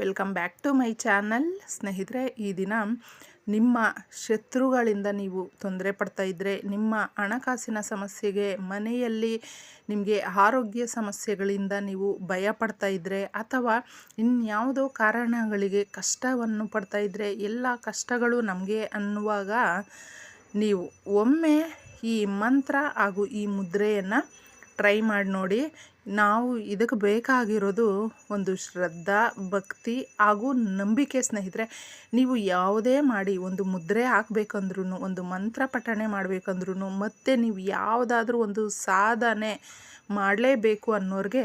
Welcome back to my channel. ಸ್ನೇಹಿತರೆ, ಈ ದಿನ ನಿಮ್ಮ ಶತ್ರುಗಳಿಂದ ನೀವು ತೊಂದರೆ ಪಡ್ತಾ ಇದ್ದರೆ ನಿಮ್ಮ ಹಣಕಾಸಿನ ಸಮಸ್ಯೆಗೆ, ಮನೆಯಲ್ಲಿ ನಿಮಗೆ ಆರೋಗ್ಯ ಸಮಸ್ಯೆಗಳಿಂದ ನೀವು ಭಯ ಪಡ್ತಾ ಇದ್ದರೆ ಅಥವಾ ಇನ್ಯಾವುದೋ ಕಾರಣಗಳಿಗೆ ಕಷ್ಟವನ್ನು ಪಡ್ತಾ ಇದ್ದರೆ ಎಲ್ಲ ಕಷ್ಟಗಳು ನಮಗೆ ಅನ್ನುವಾಗ ನೀವು ಒಮ್ಮೆ ಈ ಮಂತ್ರ ಹಾಗೂ ಈ ಮುದ್ರೆಯನ್ನು ಟ್ರೈ ಮಾಡಿ ನೋಡಿ. ನಾವು ಇದಕ್ಕೆ ಬೇಕಾಗಿರೋದು ಒಂದು ಶ್ರದ್ಧಾ, ಭಕ್ತಿ ಹಾಗೂ ನಂಬಿಕೆ ಸ್ನೇಹಿತರೆ. ನೀವು ಯಾವುದೇ ಮಾಡಿ ಒಂದು ಮುದ್ರೆ ಹಾಕ್ಬೇಕಂದ್ರೂ ಒಂದು ಮಂತ್ರ ಪಠಣೆ ಮಾಡಬೇಕಂದ್ರೂ ಮತ್ತು ನೀವು ಯಾವುದಾದ್ರೂ ಒಂದು ಸಾಧನೆ ಮಾಡಲೇಬೇಕು ಅನ್ನೋರಿಗೆ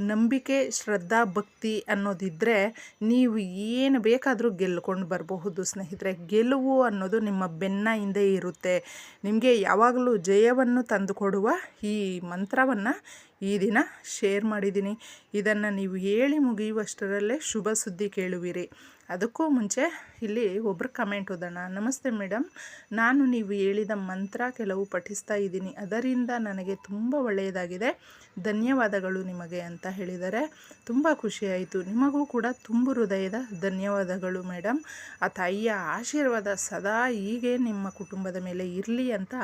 ನಂಬಿಕೆ, ಶ್ರದ್ಧಾ, ಭಕ್ತಿ ಅನ್ನೋದಿದ್ದರೆ ನೀವು ಏನು ಬೇಕಾದರೂ ಗೆಲ್ಕೊಂಡು ಬರಬಹುದು ಸ್ನೇಹಿತರೆ. ಗೆಲುವು ಅನ್ನೋದು ನಿಮ್ಮ ಬೆನ್ನ ಹಿಂದೆ ಇರುತ್ತೆ. ನಿಮಗೆ ಯಾವಾಗಲೂ ಜಯವನ್ನು ತಂದುಕೊಡುವ ಈ ಮಂತ್ರವನ್ನು ಈ ದಿನ ಶೇರ್ ಮಾಡಿದ್ದೀನಿ. ಇದನ್ನು ನೀವು ಹೇಳಿ ಮುಗಿಯುವಷ್ಟರಲ್ಲೇ ಶುಭ ಸುದ್ದಿ ಕೇಳುವಿರಿ. ಅದಕ್ಕೂ ಮುಂಚೆ ಇಲ್ಲಿ ಒಬ್ಬರು ಕಮೆಂಟ್ ಓದೋಣ. ನಮಸ್ತೆ ಮೇಡಮ್ ನಾನು ನೀವು ಹೇಳಿದ ಮಂತ್ರ ಕೆಲವು ಪಠಿಸ್ತಾ ಇದ್ದೀನಿ. ಅದರಿಂದ ನನಗೆ ತುಂಬ ಒಳ್ಳೆಯದಾಗಿದೆ. ಧನ್ಯವಾದಗಳು ನಿಮಗೆ ಅಂತ ಹೇಳಿದ್ದಾರೆ ತುಂಬ ಖುಷಿಯಾಯಿತು ನಿಮಗೂ ಕೂಡ ತುಂಬ ಹೃದಯದ ಧನ್ಯವಾದಗಳು ಮೇಡಮ್ ಆ ತಾಯಿಯ ಆಶೀರ್ವಾದ ಸದಾ ಹೀಗೆ ನಿಮ್ಮ ಕುಟುಂಬದ ಮೇಲೆ ಇರಲಿ ಅಂತ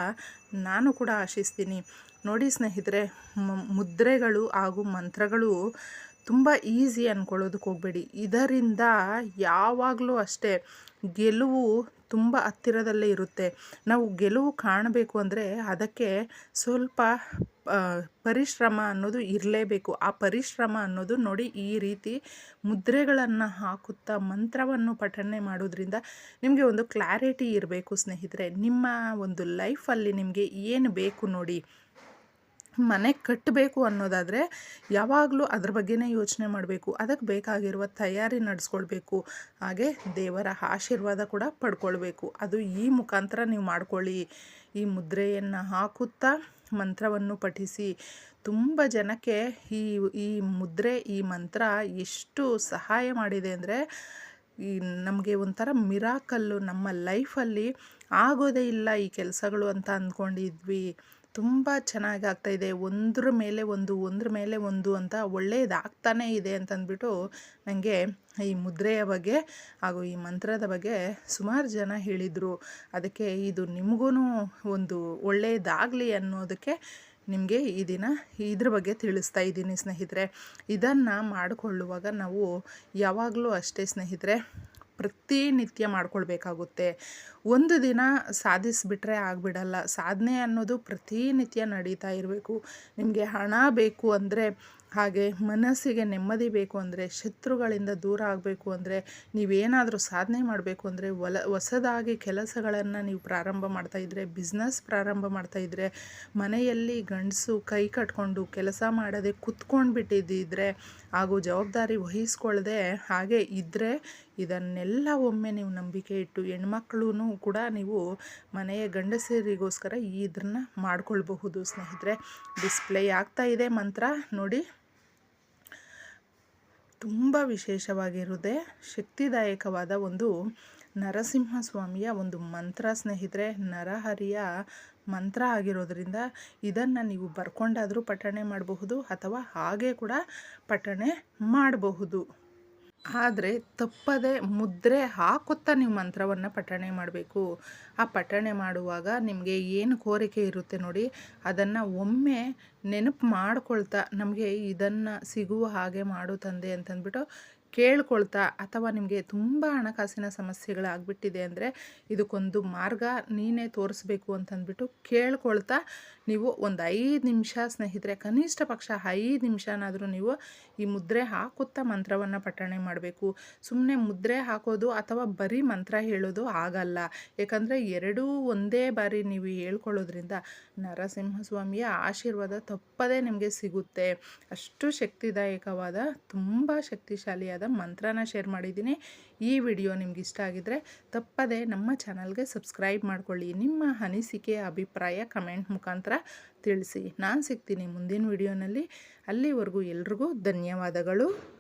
ನಾನು ಕೂಡ ಆಶಿಸ್ತೀನಿ. ನೋಡಿ ಸ್ನೇಹಿತರೆ ಮುದ್ರೆಗಳು ಹಾಗೂ ಮಂತ್ರಗಳು ತುಂಬ ಈಸಿ ಅಂದ್ಕೊಳ್ಳೋದಕ್ಕೆ ಹೋಗಬೇಡಿ. ಇದರಿಂದ ಯಾವಾಗಲೂ ಅಷ್ಟೇ ಗೆಲುವು ತುಂಬ ಹತ್ತಿರದಲ್ಲೇ ಇರುತ್ತೆ. ನಾವು ಗೆಲುವು ಕಾಣಬೇಕು ಅಂದರೆ ಅದಕ್ಕೆ ಸ್ವಲ್ಪ ಪರಿಶ್ರಮ ಅನ್ನೋದು ಇರಲೇಬೇಕು. ಆ ಪರಿಶ್ರಮ ಅನ್ನೋದು ನೋಡಿ ಈ ರೀತಿ ಮುದ್ರೆಗಳನ್ನು ಹಾಕುತ್ತಾ ಮಂತ್ರವನ್ನು ಪಠನೆ ಮಾಡೋದ್ರಿಂದ ನಿಮಗೆ ಒಂದು ಕ್ಲಾರಿಟಿ ಇರಬೇಕು ಸ್ನೇಹಿತರೆ. ನಿಮ್ಮ ಒಂದು ಲೈಫಲ್ಲಿ ನಿಮಗೆ ಏನು ಬೇಕು ನೋಡಿ ಮನೆ ಕಟ್ಟಬೇಕು ಅನ್ನೋದಾದರೆ ಯಾವಾಗಲೂ ಅದ್ರ ಬಗ್ಗೆನೇ ಯೋಚನೆ ಮಾಡಬೇಕು. ಅದಕ್ಕೆ ಬೇಕಾಗಿರುವ ತಯಾರಿ ನಡೆಸ್ಕೊಳ್ಬೇಕು. ಹಾಗೆ ದೇವರ ಆಶೀರ್ವಾದ ಕೂಡ ಪಡ್ಕೊಳ್ಬೇಕು. ಅದು ಈ ಮುಖಾಂತರ ನೀವು ಮಾಡ್ಕೊಳ್ಳಿ. ಈ ಮುದ್ರೆಯನ್ನು ಹಾಕುತ್ತಾ ಮಂತ್ರವನ್ನು ಪಠಿಸಿ. ತುಂಬ ಜನಕ್ಕೆ ಈ ಈ ಮುದ್ರೆ, ಈ ಮಂತ್ರ ಎಷ್ಟು ಸಹಾಯ ಮಾಡಿದೆ ಅಂದರೆ ಈ ನಮಗೆ ಒಂಥರ ಮಿರಾಕಲ್ಲು ನಮ್ಮ ಲೈಫಲ್ಲಿ ಆಗೋದೇ ಇಲ್ಲ ಈ ಕೆಲಸಗಳು ಅಂತ ಅಂದ್ಕೊಂಡಿದ್ವಿ. ತುಂಬ ಚೆನ್ನಾಗಿ ಆಗ್ತಾಯಿದೆ ಒಂದ್ರ ಮೇಲೆ ಒಂದು, ಒಂದ್ರ ಮೇಲೆ ಒಂದು ಅಂತ ಒಳ್ಳೆಯದಾಗ್ತಾನೆ ಇದೆ ಅಂತಂದ್ಬಿಟ್ಟು ನನಗೆ ಈ ಮುದ್ರೆಯ ಬಗ್ಗೆ ಹಾಗೂ ಈ ಮಂತ್ರದ ಬಗ್ಗೆ ಸುಮಾರು ಜನ ಹೇಳಿದರು. ಅದಕ್ಕೆ ಇದು ನಿಮಗೂ ಒಂದು ಒಳ್ಳೆಯದಾಗಲಿ ಅನ್ನೋದಕ್ಕೆ ನಿಮಗೆ ಈ ದಿನ ಇದ್ರ ಬಗ್ಗೆ ತಿಳಿಸ್ತಾ ಇದ್ದೀನಿ ಸ್ನೇಹಿತರೆ. ಇದನ್ನು ಮಾಡಿಕೊಳ್ಳುವಾಗ ನಾವು ಯಾವಾಗಲೂ ಅಷ್ಟೇ ಸ್ನೇಹಿತರೆ ಪ್ರತಿನಿತ್ಯ ಮಾಡ್ಕೊಳ್ಬೇಕಾಗುತ್ತೆ. ಒಂದು ದಿನ ಸಾಧಿಸಿಬಿಟ್ರೆ ಆಗಿಬಿಡಲ್ಲ. ಸಾಧನೆ ಅನ್ನೋದು ಪ್ರತಿನಿತ್ಯ ನಡೀತಾ ಇರಬೇಕು. ನಿಮಗೆ ಹಣ ಬೇಕು ಅಂದರೆ ಹಾಗೆ ಮನಸ್ಸಿಗೆ ನೆಮ್ಮದಿ ಬೇಕು ಅಂದರೆ, ಶತ್ರುಗಳಿಂದ ದೂರ ಆಗಬೇಕು ಅಂದರೆ, ನೀವೇನಾದರೂ ಸಾಧನೆ ಮಾಡಬೇಕು ಅಂದರೆ, ಒಲ, ಹೊಸದಾಗಿ ಕೆಲಸಗಳನ್ನು ನೀವು ಪ್ರಾರಂಭ ಮಾಡ್ತಾಯಿದ್ರೆ ಬಿಸ್ನೆಸ್ ಪ್ರಾರಂಭ ಮಾಡ್ತಾಯಿದ್ರೆ ಮನೆಯಲ್ಲಿ ಗಂಡಸು ಕೈ ಕಟ್ಕೊಂಡು ಕೆಲಸ ಮಾಡದೆ ಕುತ್ಕೊಂಡು ಬಿಟ್ಟಿದ್ದಿದ್ರೆ ಹಾಗೂ ಜವಾಬ್ದಾರಿ ವಹಿಸ್ಕೊಳ್ಳದೆ ಹಾಗೆ ಇದ್ದರೆ ಇದನ್ನೆಲ್ಲ ಒಮ್ಮೆ ನೀವು ನಂಬಿಕೆ ಇಟ್ಟು ಹೆಣ್ಮಕ್ಳೂ ಕೂಡ ನೀವು ಮನೆಯ ಗಂಡಸರಿಗೋಸ್ಕರ ಇದನ್ನು ಮಾಡ್ಕೊಳ್ಬಹುದು ಸ್ನೇಹಿತರೆ. ಡಿಸ್ಪ್ಲೇ ಆಗ್ತಾ ಇದೆ ಮಂತ್ರ, ನೋಡಿ. ತುಂಬ ವಿಶೇಷವಾಗಿರುವುದೇ ಶಕ್ತಿದಾಯಕವಾದ ಒಂದು ನರಸಿಂಹ ಸ್ವಾಮಿಯ ಒಂದು ಮಂತ್ರ ಸ್ನೇಹಿತರೆ, ನರಹರಿಯ ಮಂತ್ರ ಆಗಿರೋದ್ರಿಂದ ಇದನ್ನು ನೀವು ಬರ್ಕೊಂಡಾದರೂ ಪಠಣೆ ಮಾಡಬಹುದು ಅಥವಾ ಹಾಗೆ ಕೂಡ ಪಠಣೆ ಮಾಡಬಹುದು. ಆದರೆ ತಪ್ಪದೆ ಮುದ್ರೆ ಹಾಕುತ್ತಾ ನೀವು ಮಂತ್ರವನ್ನು ಪಠಣೆ ಮಾಡಬೇಕು. ಆ ಪಠಣೆ ಮಾಡುವಾಗ ನಿಮಗೆ ಏನು ಕೋರಿಕೆ ಇರುತ್ತೆ ನೋಡಿ, ಅದನ್ನು ಒಮ್ಮೆ ನೆನಪು ಮಾಡ್ಕೊಳ್ತಾ ನಮಗೆ ಇದನ್ನು ಸಿಗುವ ಹಾಗೆ ಮಾಡು ತಂದೆ ಅಂತಂದ್ಬಿಟ್ಟು ಕೇಳ್ಕೊಳ್ತಾ ಅಥವಾ ನಿಮಗೆ ತುಂಬ ಹಣಕಾಸಿನ ಸಮಸ್ಯೆಗಳಾಗ್ಬಿಟ್ಟಿದೆ ಅಂದರೆ ಇದಕ್ಕೊಂದು ಮಾರ್ಗ ನೀನೇ ತೋರಿಸ್ಬೇಕು ಅಂತಂದ್ಬಿಟ್ಟು ಕೇಳ್ಕೊಳ್ತಾ ನೀವು ಒಂದು ಐದು ನಿಮಿಷ ಸ್ನೇಹಿತರೆ, ಕನಿಷ್ಠ ಪಕ್ಷ ಐದು ನಿಮಿಷನಾದರೂ ನೀವು ಈ ಮುದ್ರೆ ಹಾಕುತ್ತಾ ಮಂತ್ರವನ್ನು ಪಠಣೆ ಮಾಡಬೇಕು. ಸುಮ್ಮನೆ ಮುದ್ರೆ ಹಾಕೋದು ಅಥವಾ ಬರೀ ಮಂತ್ರ ಹೇಳೋದು ಆಗಲ್ಲ. ಯಾಕಂದರೆ ಎರಡೂ ಒಂದೇ ಬಾರಿ ನೀವು ಹೇಳ್ಕೊಳ್ಳೋದ್ರಿಂದ ನರಸಿಂಹಸ್ವಾಮಿಯ ಆಶೀರ್ವಾದ ತಪ್ಪದೇ ನಿಮಗೆ ಸಿಗುತ್ತೆ. ಅಷ್ಟು ಶಕ್ತಿದಾಯಕವಾದ, ತುಂಬ ಶಕ್ತಿಶಾಲಿಯಾದ ಮಂತ್ರನ ಶೇರ್ ಮಾಡಿದ್ದೀನಿ. ಈ ವಿಡಿಯೋ ನಿಮ್ಗೆ ಇಷ್ಟ ಆಗಿದ್ರೆ ತಪ್ಪದೆ ನಮ್ಮ ಚಾನಲ್ಗೆ ಸಬ್ಸ್ಕ್ರೈಬ್ ಮಾಡ್ಕೊಳ್ಳಿ. ನಿಮ್ಮ ಅನಿಸಿಕೆ, ಅಭಿಪ್ರಾಯ ಕಮೆಂಟ್ ಮುಖಾಂತರ ತಿಳಿಸಿ. ನಾನು ಸಿಗ್ತೀನಿ ಮುಂದಿನ ವಿಡಿಯೋನಲ್ಲಿ. ಅಲ್ಲಿವರೆಗೂ ಎಲ್ರಿಗೂ ಧನ್ಯವಾದಗಳು.